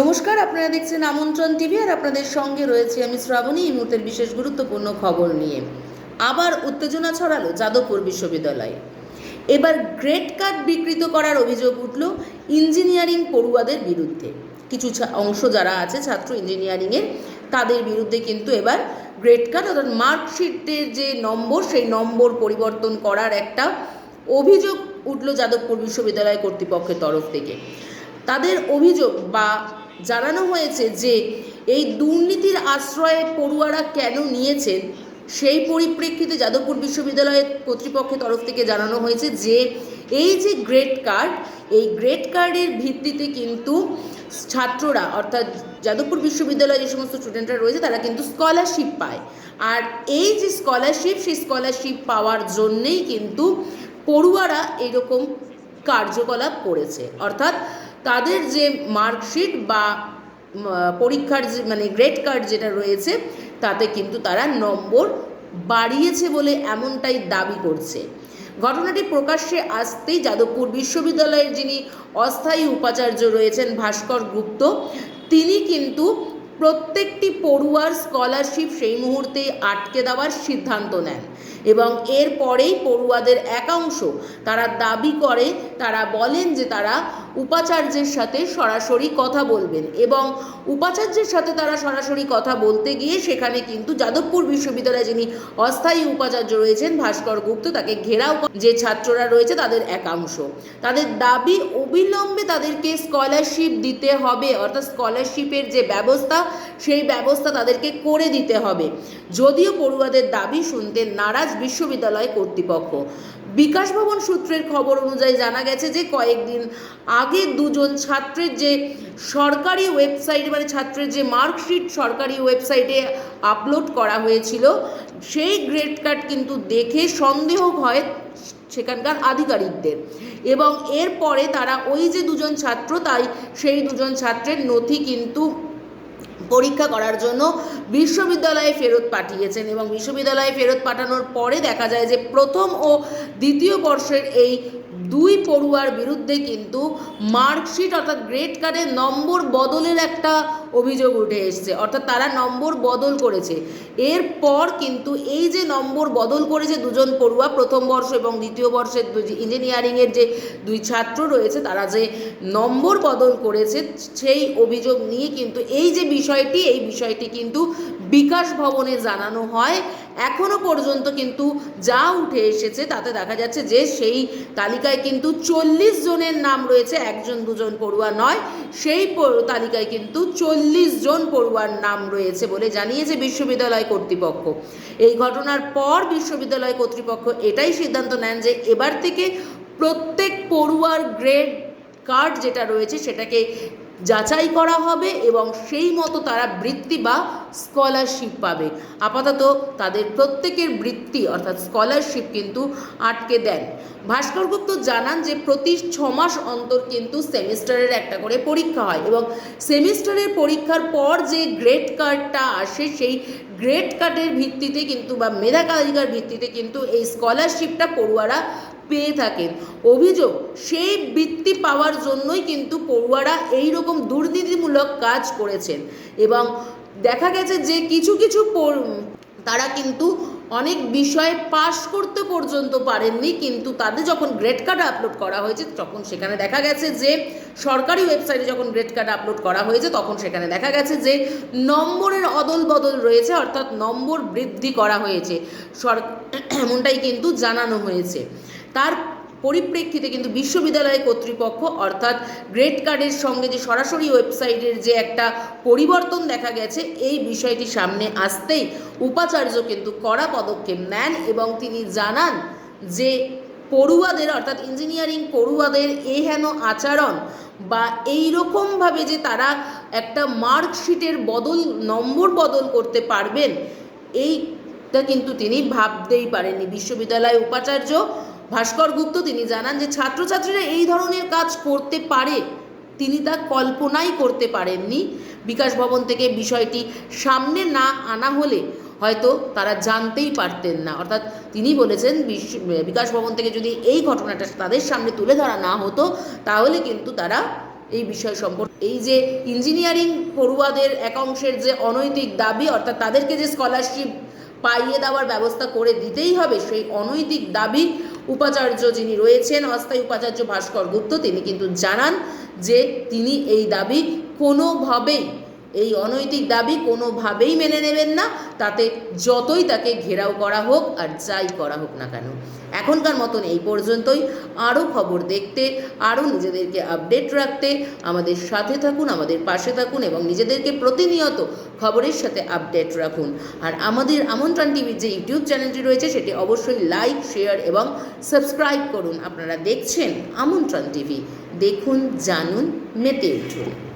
নমস্কার, আপনারা দেখছেন আমন্ত্রণ টিভি আর আপনাদের সঙ্গে রয়েছে আমি শ্রাবণী এই মুহূর্তের বিশেষ গুরুত্বপূর্ণ খবর নিয়ে। আবার উত্তেজনা ছড়ালো যাদবপুর বিশ্ববিদ্যালয়ে। এবার গ্রেড কার্ড বিকৃত করার অভিযোগ উঠল ইঞ্জিনিয়ারিং পড়ুয়াদের বিরুদ্ধে। কিছু অংশ যারা আছে, ছাত্র ইঞ্জিনিয়ারিংয়ের তাদের বিরুদ্ধে কিন্তু এবার গ্রেড কার্ড অর্থাৎ মার্কশিটের যে নম্বর, সেই নম্বর পরিবর্তন করার একটা অভিযোগ উঠল যাদবপুর বিশ্ববিদ্যালয় কর্তৃপক্ষের তরফ থেকে। তাদের অভিযোগ বা জানানো হয়েছে যে এই দুর্নীতির আশ্রয়ে পড়ুয়ারা কেন নিয়েছেন, সেই পরিপ্রেক্ষিতে যাদবপুর বিশ্ববিদ্যালয়ের কর্তৃপক্ষের তরফ থেকে জানানো হয়েছে যে এই যে গ্রেড কার্ড, এই গ্রেড কার্ডের ভিত্তিতে কিন্তু ছাত্ররা, অর্থাৎ যাদবপুর বিশ্ববিদ্যালয়ে যে সমস্ত স্টুডেন্টরা রয়েছে, তারা কিন্তু স্কলারশিপ পায়। আর এই যে স্কলারশিপ, সেই স্কলারশিপ পাওয়ার জন্যেই কিন্তু পড়ুয়ারা এরকম কার্যকলাপ করেছে। অর্থাৎ তাদের যে মার্কশিট বা পরীক্ষার যে মানে গ্রেড কার্ড যেটা রয়েছে, তাতে কিন্তু তারা নম্বর বাড়িয়েছে বলে এমনটাই দাবি করছে। ঘটনাটি প্রকাশ্যে আসতেই যাদবপুর বিশ্ববিদ্যালয়ের যিনি অস্থায়ী উপাচার্য রয়েছেন ভাস্কর গুপ্ত, তিনি কিন্তু প্রত্যেকটি পড়ুয়ার স্কলারশিপ সেই মুহূর্তে আটকে দেওয়ার সিদ্ধান্ত নেন এবং এরপরেই পড়ুয়াদের একাংশ তারা দাবি করে, তারা বলেন যে তারা উপাচার্যের সাথে সরাসরি কথা বলবেন এবং উপাচার্যের সাথে তারা সরাসরি কথা বলতে গিয়ে সেখানে কিন্তু যাদবপুর বিশ্ববিদ্যালয়ে যিনি অস্থায়ী উপাচার্য রয়েছেন ভাস্কর গুপ্ত, তাকে ঘেরাও যে ছাত্ররা রয়েছে তাদের একাংশ। তাদের দাবি অবিলম্বে তাদেরকে স্কলারশিপ দিতে হবে, অর্থাৎ স্কলারশিপের যে ব্যবস্থা, সেই ব্যবস্থা তাদেরকে করে দিতে হবে। যদিও পড়ুয়াদের দাবি শুনতে নারাজ বিশ্ববিদ্যালয় কর্তৃপক্ষ। বিকাশ ভবন সূত্রের খবর অনুযায়ী জানা গেছে যে কয়েকদিন আগে দুজন ছাত্রের যে সরকারি ওয়েবসাইট মানে ছাত্রের যে মার্কশিট সরকারি ওয়েবসাইটে আপলোড করা হয়েছিল, সেই গ্রেড কার্ড কিন্তু দেখে সন্দেহ হয় সেখানকার আধিকারিকদের। এবং এরপরে তারা ওই যে দুজন ছাত্র, তাই সেই দুজন ছাত্রের নথি কিন্তু পরীক্ষা করার জন্য বিশ্ববিদ্যালয়ে ফেরত পাঠিয়েছেন এবং বিশ্ববিদ্যালয়ে ফেরত পাঠানোর পরে দেখা যায় যে প্রথম ও দ্বিতীয় বর্ষের এই দুই পড়ুয়ার বিরুদ্ধে কিন্তু মার্কশিট অর্থাৎ গ্রেড কার্ডের নম্বর বদলের একটা অভিযোগ উঠে এসছে। অর্থাৎ তারা নম্বর বদল করেছে। এরপর কিন্তু এই যে নম্বর বদল করেছে দুজন পড়ুয়া, প্রথম বর্ষ এবং দ্বিতীয় বর্ষের ইঞ্জিনিয়ারিংয়ের যে দুই ছাত্র রয়েছে, তারা যে নম্বর বদল করেছে, সেই অভিযোগ নিয়ে কিন্তু এই যে বিষয়টি, এই বিষয়টি কিন্তু বিকাশ ভবনে জানানো হয়। এখনও পর্যন্ত কিন্তু যা উঠে এসেছে, তাতে দেখা যাচ্ছে যে সেই তালিকায় কিন্তু চল্লিশ জনের নাম রয়েছে, একজন, দুজন পড়ুয়া নয়, সেই তালিকায় কিন্তু চল্লিশ জন পড়ুয়ার নাম রয়েছে বলে জানিয়েছে বিশ্ববিদ্যালয় কর্তৃপক্ষ। এই ঘটনার পর বিশ্ববিদ্যালয় কর্তৃপক্ষ এটাই সিদ্ধান্ত নেন যে এবার থেকে প্রত্যেক পড়ুয়ার গ্রেড কার্ড যেটা রয়েছে সেটাকে যাচাই করা হবে এবং সেই মতো তারা বৃত্তি বা স্কলারশিপ পাবে। আপাতত তাদের প্রত্যেকের বৃত্তি অর্থাৎ স্কলারশিপ কিন্তু আটকে দেন। ভাস্কর গুপ্ত জানান যে প্রতি ছ মাস অন্তর কিন্তু সেমিস্টারের একটা করে পরীক্ষা হয় এবং সেমিস্টারের পরীক্ষার পর যে গ্রেড কার্ডটা আসে, সেই গ্রেড কার্ডের ভিত্তিতে কিন্তু বা মেধা তালিকার ভিত্তিতে কিন্তু এই স্কলারশিপটা পড়ুয়ারা পেয়ে থাকেন। অভিযোগ, সেই বৃত্তি পাওয়ার জন্যই কিন্তু পড়ুয়ারা এই রকম দুর্নীতিমূলক কাজ করেছেন এবং দেখা গেছে যে কিছু কিছু তারা কিন্তু অনেক বিষয়ে পাশ করতে পর্যন্ত পারেননি, কিন্তু তাদের যখন গ্রেড কার্ড আপলোড করা হয়েছে, তখন সেখানে দেখা গেছে যে, সরকারি ওয়েবসাইটে যখন গ্রেড কার্ড আপলোড করা হয়েছে, তখন সেখানে দেখা গেছে যে, নম্বরের অদল বদল রয়েছে, অর্থাৎ নম্বর বৃদ্ধি করা হয়েছে। সর, এমনটাই কিন্তু জানানো হয়েছে। তার পরিপ্রেক্ষিতে কিন্তু বিশ্ববিদ্যালয় কর্তৃপক্ষ, অর্থাৎ গ্রেড কার্ডের সঙ্গে যে সরাসরি ওয়েবসাইটের যে একটা পরিবর্তন দেখা গেছে, এই বিষয়টি সামনে আসতেই উপাচার্য কিন্তু কড়া পদক্ষেপ নেন এবং তিনি জানান যে পড়ুয়াদের, অর্থাৎ ইঞ্জিনিয়ারিং পড়ুয়াদের এই হেন আচরণ বা এই রকমভাবে যে তারা একটা মার্কশিটের বদল, নম্বর বদল করতে পারবেন, এইটা কিন্তু তিনি ভাবতেই পারেননি। বিশ্ববিদ্যালয় উপাচার্য ভাস্কর গুপ্ত তিনি জানান যে ছাত্রছাত্রীরা এই ধরনের কাজ করতে পারে। তিনি তা কল্পনাই করতে পারেননি। বিকাশ ভবন থেকে বিষয়টি সামনে না আনা হলে হয়তো তারা জানতেই পারতেন না। অর্থাৎ তিনি বলেছেন বিকাশ ভবন থেকে যদি এই ঘটনাটা তাদের সামনে তুলে ধরা না হতো, তাহলে কিন্তু তারা এই বিষয় সম্পর্কে, এই যে ইঞ্জিনিয়ারিং পড়ুয়াদের এক অংশের যে অনৈতিক দাবি, অর্থাৎ তাদেরকে যে স্কলারশিপ পাইয়ে দেওয়ার ব্যবস্থা করে দিতেই হবে, সেই অনৈতিক দাবি উপাচার্য যিনি রয়েছেন, অস্থায়ী উপাচার্য ভাস্কর গুপ্ত, তিনি কিন্তু জানান যে তিনি এই দাবি কোনোভাবেই এই অনৈতিক দাবি কোনোভাবেই মেনে নেবেন না। তাতে যতই তাকে ঘেরাও করা হোক আর যাই করা হোক না কেন। এখনকার মতন এই পর্যন্তই। আরও খবর দেখতে, আরও নিজেদেরকে আপডেট রাখতে আমাদের সাথে থাকুন, আমাদের পাশে থাকুন এবং নিজেদেরকে প্রতিনিয়ত খবরের সাথে আপডেট রাখুন। আর আমাদের আমন্ত্রণ টিভির যে ইউটিউব চ্যানেলটি রয়েছে, সেটি অবশ্যই লাইক, শেয়ার এবং সাবস্ক্রাইব করুন। আপনারা দেখছেন আমন্ত্রণ টিভি। দেখুন, জানুন, মেতে উঠুন।